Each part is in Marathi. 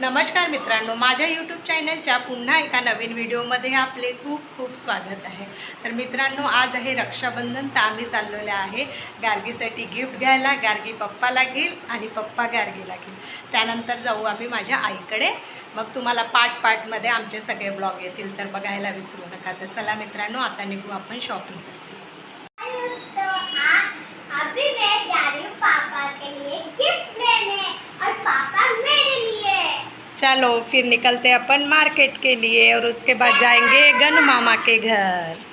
नमस्कार मित्रांनो माझ्या यूट्यूब चॅनलच्या पुन्हा एका नवीन व्हिडिओमध्ये आपले खूप खूप स्वागत आहे. तर मित्रांनो आज आहे रक्षाबंधन तर आम्ही चाललेलं आहे गार्गीसाठी गिफ्ट घ्यायला. गार्गी पप्पाला घेईल आणि पप्पा गार्गीला घेईल. त्यानंतर जाऊ आम्ही माझ्या आईकडे. मग तुम्हाला पार्ट पार्टमध्ये आमचे सगळे ब्लॉग येतील तर बघायला विसरू नका. तर चला मित्रांनो आता निघू आपण शॉपिंगसाठी अभी मैं जा रही हूँ पापा के लिए गिफ्ट लेने. और पापा चलो फिर निकलते अपन मार्केट के लिए और उसके बाद जाएंगे गन मामा के घर।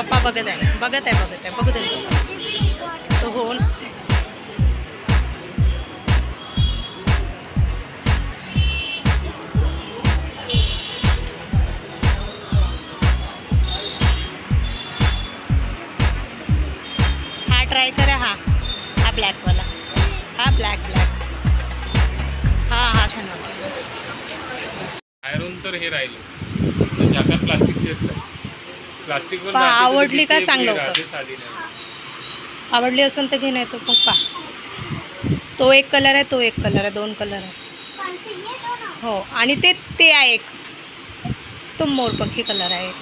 पप्पा बघत आहे. बघत आहे बघत आहे. बघू दे. हो हा ट्राय करा हा. हा ब्लॅकवाला हा ब्लॅक ब्लॅक हा हा छान. बाहेरून तर हे राहिलं. म्हणजे झाकण प्लास्टिकचे पहा, आवडली का सांग लवकर. आवडली असून तर घे नाही तो पप्पा तो एक कलर आहे तो एक कलर आहे दोन कलर आहे हो आणि ते ते आहे एक. तो मोरपंखी कलर आहे एक.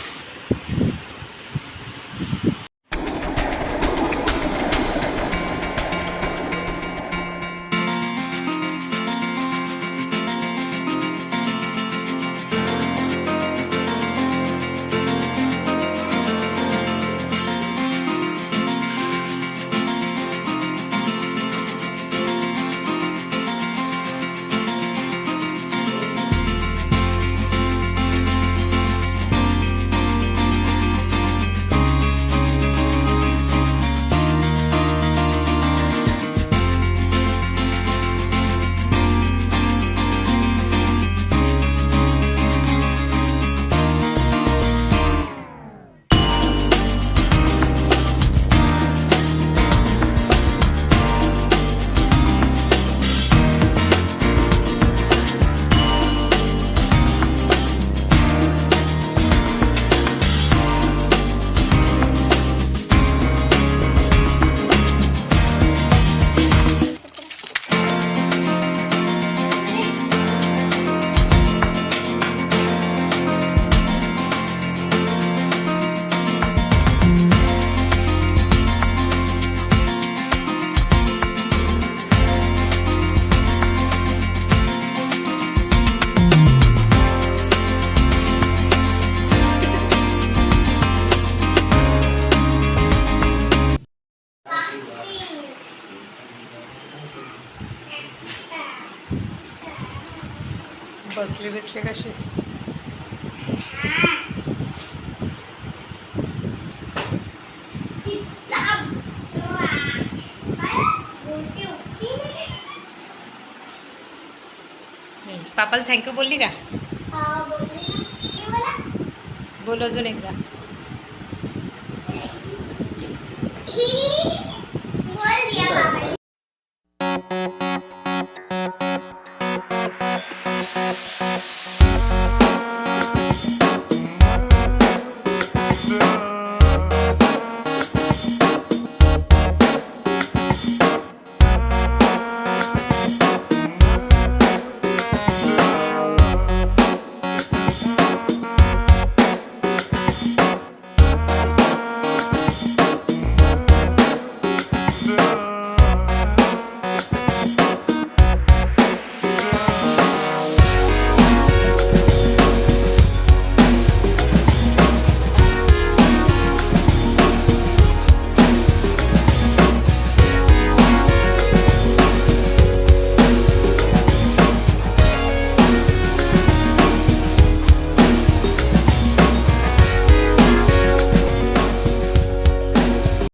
बसले बिसले कसे? पापाला थँक्यू बोलली का? बोल अजून एकदा. बोल